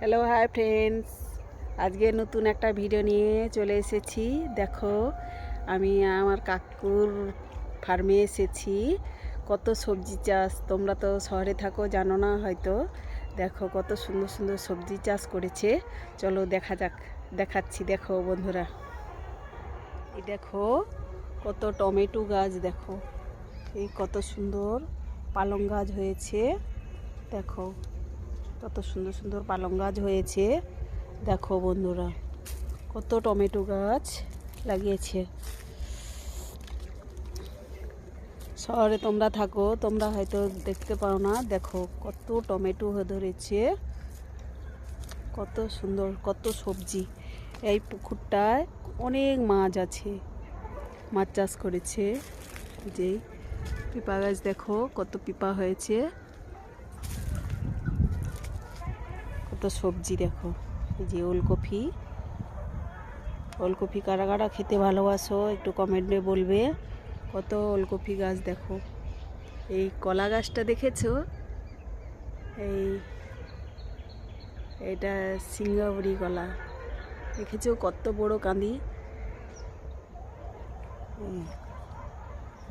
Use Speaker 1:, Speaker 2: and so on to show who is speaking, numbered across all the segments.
Speaker 1: Hello hi friends আজকে নতুন একটা ভিডিও নিয়ে চলে এসেছি। দেখো, আমি আমার কাকুর ফার্মে এসেছি। কত সবজি চাষ, তোমরা তো শহরে থাকো, জানো না হয়তো। দেখো, কত সুন্দর সুন্দর সবজি চাষ করেছে। চলো দেখা যাক, দেখাচ্ছি। দেখো বন্ধুরা, এই দেখো, কত টমেটো গাছ, দেখো। এই কত সুন্দর পালং গাছ হয়েছে। দেখো। কত সুন্দর সুন্দর পালং গাছ হয়েছে। দেখো বন্ধুরা, কত টমেটো গাছ লাগিয়েছে। শহরে তোমরা থাকো, তোমরা হয়তো দেখতে পাও না। দেখো কত টমেটো ধরেছে, কত সুন্দর, কত সবজি। এই পুকুরটায় অনেক মাছ আছে। মাছ চাষ করেছে। যেই পিপা গাছ দেখো, কত পিপা হয়েছে। কত সবজি দেখো। এই যে ওলকপি। ওলকপি কারা কারা খেতে ভালোবাসো, একটু কমেন্টে বলবে। কত ওলকপি গাছ দেখো। এই কলা গাছটা দেখেছ? এই, এটা সিঙ্গাপুরি কলা। দেখেছ কত বড় কাঁদি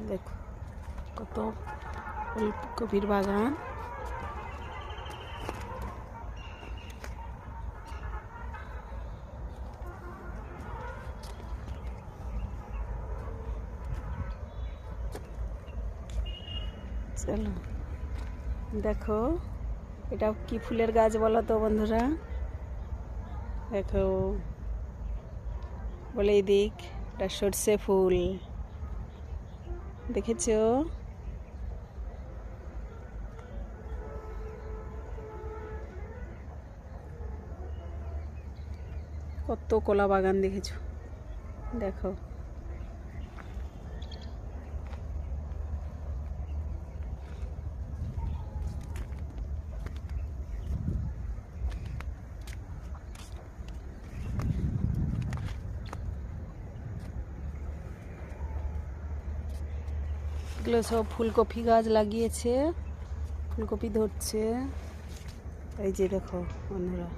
Speaker 1: দেখো, কত ওলকপির বাগান। চলো দেখো, এটা কি ফুলের গাছ বলো তো বন্ধুরা? দেখো, বলে দিক, এটা সর্ষে ফুল। দেখেছ? কত কলা বাগান দেখেছ? দেখো। এগুলো সব ফুলকপি গাছ লাগিয়েছে। ফুলকপি ধরছে। এই যে দেখো বন্ধুরা,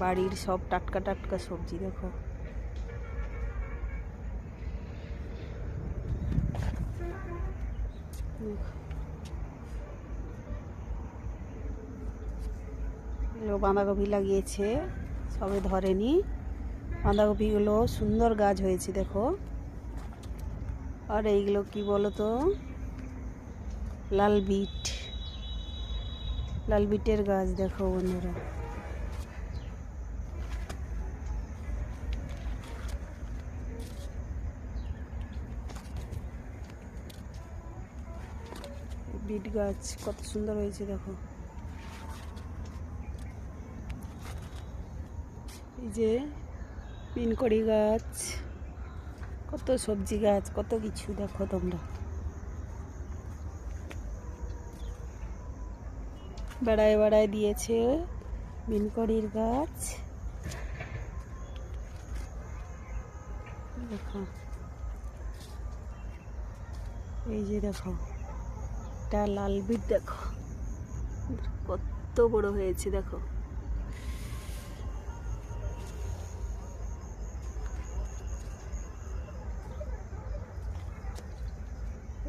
Speaker 1: বাড়ির সব টাটকা টাটকা সবজি দেখো। বাঁধাকপি লাগিয়েছে, সবে ধরেনি। বাঁধাকপিগুলো সুন্দর গাছ হয়েছে, দেখো। আর এইগুলো কি বলো তো লাল বিট। লাল বিটের গাছ, দেখো বন্ধুরা। বিট গাছ, কত সুন্দর হয়েছে, দেখো। এই যে পিনকড়ি গাছ। কত সবজি গাছ, কত কিছু দেখো তোমরা। বেড়ায় বেড়ায় দিয়েছে মিনকড়ির গাছ। দেখো। এই যে দেখো এটা লাল বিট দেখো। কত বড় হয়েছে, দেখো।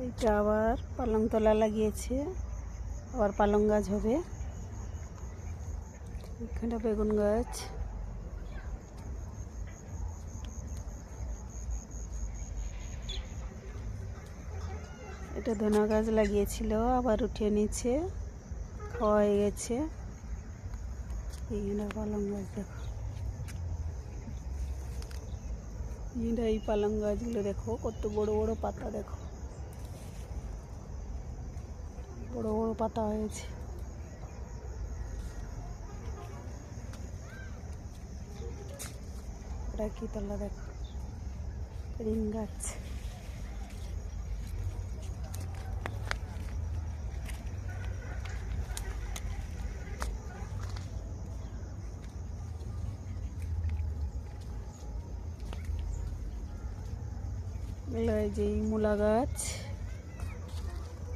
Speaker 1: এইটা আবার পালং তলা লাগিয়েছে, আবার পালং গাছ হবে। এখানে বেগুন গাছ। এটা ধনা গাছ লাগিয়েছিল, আবার উঠিয়ে নিচ্ছে, খাওয়া হয়ে গেছে। এইখানে পালং গাছ দেখো। এইটা এই পালং গাছগুলো দেখো, কত বড় বড় পাতা দেখো। বড় বড় পাতা হয়েছে। এটা কি তলা দেখো, রিং গাছ। এই যে মূলা গাছ।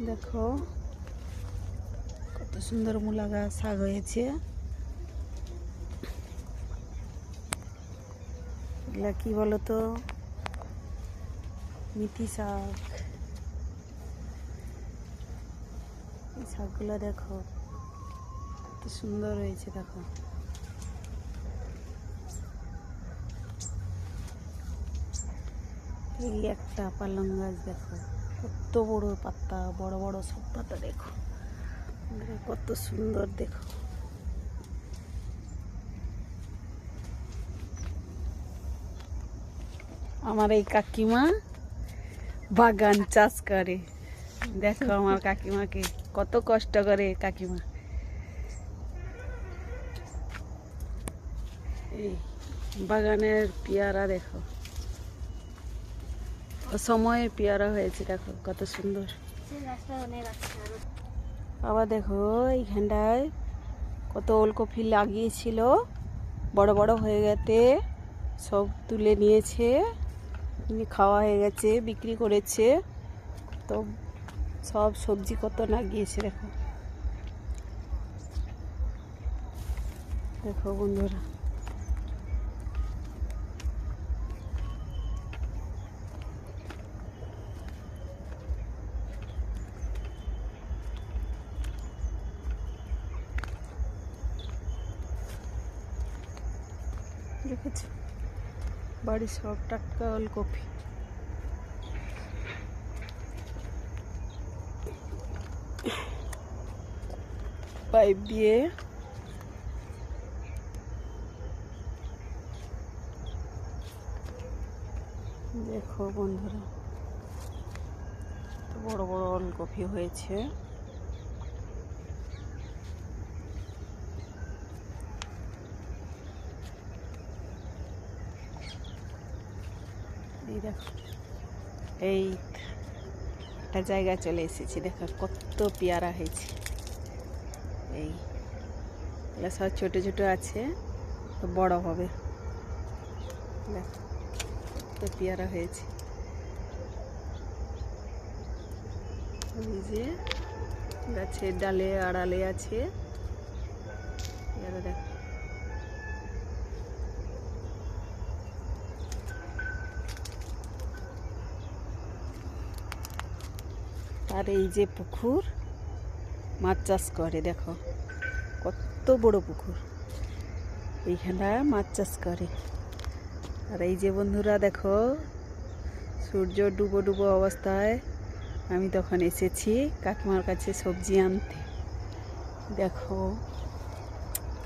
Speaker 1: দেখো। কত সুন্দর মূলা গাছ শাক হয়েছে এগুলা কি বলতো? মিথি শাক। এই শাকগুলো দেখো, কত সুন্দর হয়েছে, দেখো। এই একটা পালং গাছ দেখো, কত বড় পাতা, বড় বড় সব পাতা দেখো। কত সুন্দর দেখো। আমার এই কাকিমা বাগান চাষ করে। দেখো আমার কাকিমাকে, কত কষ্ট করে কাকিমা। এই বাগানের পেয়ারা দেখো। সময়ে পেয়ারা হয়েছে, দেখো কত সুন্দর। আবার দেখো, এইখানটায় কত ওলকপি লাগিয়েছিল। বড় বড় হয়ে গেতে সব তুলে নিয়েছে। নিয়ে খাওয়া হয়ে গেছে, বিক্রি করেছে। তো সব সবজি কত লাগিয়েছে, দেখো। দেখো বন্ধুরা। দেখেছ বাড়ির সব টাটকা ওলকপি পাইপ দিয়ে দেখো বন্ধুরা বড় বড় ওলকপি হয়েছে। এই দেখো। এই একটা জায়গায় চলে এসেছি, দেখো কত পেয়ারা হয়েছে। এই সব ছোট ছোট আছে বড় হবে। দেখো, কত পেয়ারা হয়েছে। যে গাছের ডালে আড়ালে আছে। দেখো। এই যে পুকুর, মাছ চাষ করে, দেখো, কত বড় পুকুর। এইখানটা মাছ চাষ করে। আর এই যে বন্ধুরা, দেখো, সূর্য ডুবো ডুবো অবস্থায় আমি তখন এসেছি কাকিমার কাছে সবজি আনতে। দেখো,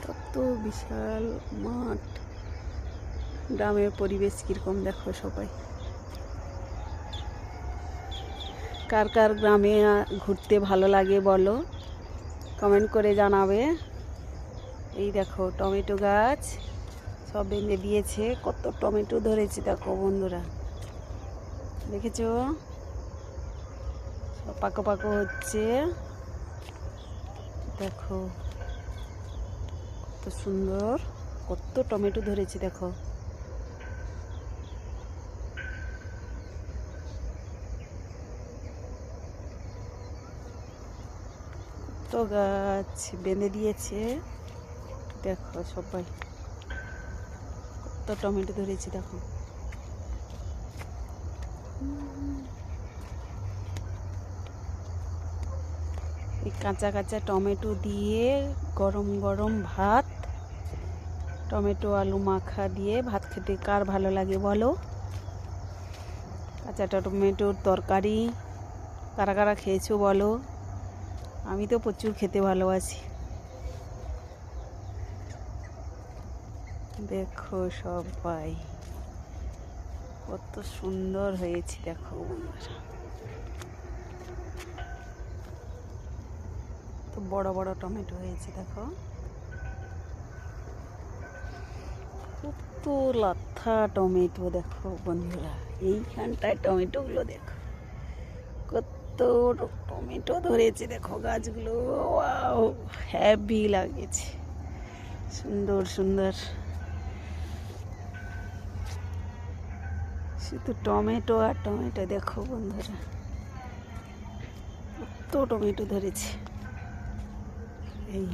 Speaker 1: কত বিশাল মাঠ। গ্রামের পরিবেশ কীরকম, দেখো সবাই। কার কার গ্রামে ঘুরতে ভালো লাগে বলো? কমেন্ট করে জানাবে। এই দেখো, টমেটো গাছ সব বেঁধে দিয়েছে। কত টমেটো ধরেছে দেখো বন্ধুরা। দেখেছ? সব পাকো পাকো হচ্ছে। দেখো, কত সুন্দর, কত টমেটো ধরেছে দেখো। কত গাছ বেঁধে দিয়েছে। দেখো সবাই, কত টমেটো ধরেছে, দেখো। এই কাঁচা কাঁচা টমেটো দিয়ে গরম গরম ভাত, টমেটো, আলু মাখা দিয়ে ভাত খেতে কার ভালো লাগে বলো? কাঁচা টমেটোর তরকারি কারা কারা খেয়েছো বলো? আমি তো প্রচুর খেতে ভালোবাসি। দেখো সবাই কত সুন্দর হয়েছে, দেখো বন্ধুরা। তো বড় বড় টমেটো হয়েছে, দেখো। কত লাথা টমেটো, দেখো বন্ধুরা। এইখানটায় টমেটোগুলো দেখো। কত টমেটো ধরেছে, দেখো গাছগুলো। ওয়াও হ্যাভি লাগেছে। সুন্দর সুন্দর। শুধু টমেটো আর টমেটো, দেখো বন্ধুরা। কত টমেটো ধরেছে। এই।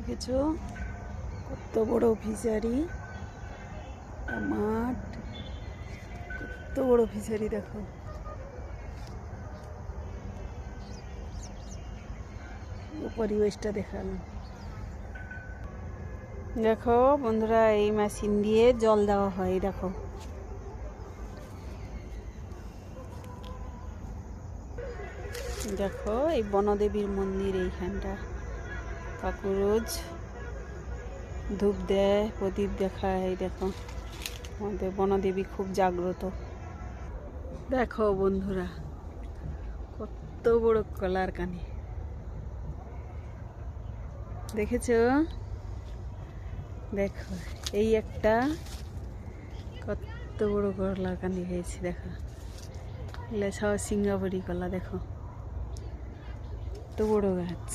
Speaker 1: দেখেছ? কত বড় ফিশারি মাঠ কত বড় ফিশারি দেখো। পরিবেশটা দেখালাম দেখো, বন্ধুরা, এই মেশিন দিয়ে জল দেওয়া হয়, দেখো। দেখো, এই বনদেবীর মন্দির এইখানটা। কাকু রোজ ধূপ দেয়, প্রদীপ দেখায় দেখো। আমাদের বনদেবী খুব জাগ্রত। দেখো বন্ধুরা, কত বড় কলার কানি। দেখেছ? দেখো, এই একটা কত বড় কলার কানি হয়েছে, দেখো। এগুলো সব সিঙ্গাপুরি কলা, দেখো। কত বড় গাছ।